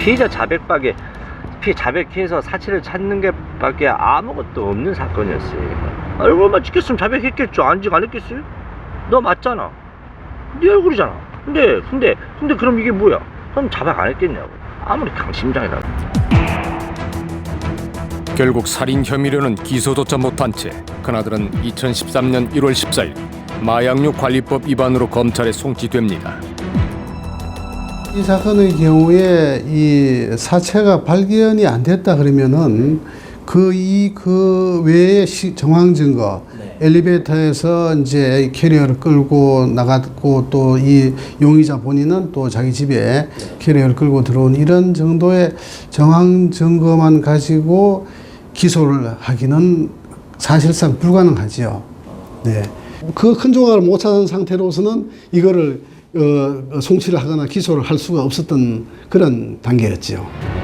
피의자 자백밖에 피 자백해서 사체를 찾는 게 밖에 아무것도 없는 사건이었어요. 얼굴만 찍혔으면 자백했겠죠. 안직 안 했겠어요? 너 맞잖아. 네 얼굴이잖아. 근데 근데 근데 그럼 이게 뭐야? 그럼 자백 안 했겠냐고. 아무리 강심장이라도. 결국 살인 혐의로는 기소조차 못한 채 그나들은 2013년 1월 14일 마약류 관리법 위반으로 검찰에 송치됩니다. 이 사건의 경우에 이 사체가 발견이 안 됐다 그러면은 그 이 그 외의 시- 정황 증거 엘리베이터에서 이제 캐리어를 끌고 나갔고 또 이 용의자 본인은 또 자기 집에 캐리어를 끌고 들어온 이런 정도의 정황 증거만 가지고 기소를 하기는 사실상 불가능하지요. 네. 그 큰 조각을 못 찾은 상태로서는 이거를 어, 어, 송치를 하거나 기소를 할 수가 없었던 그런 단계였지요.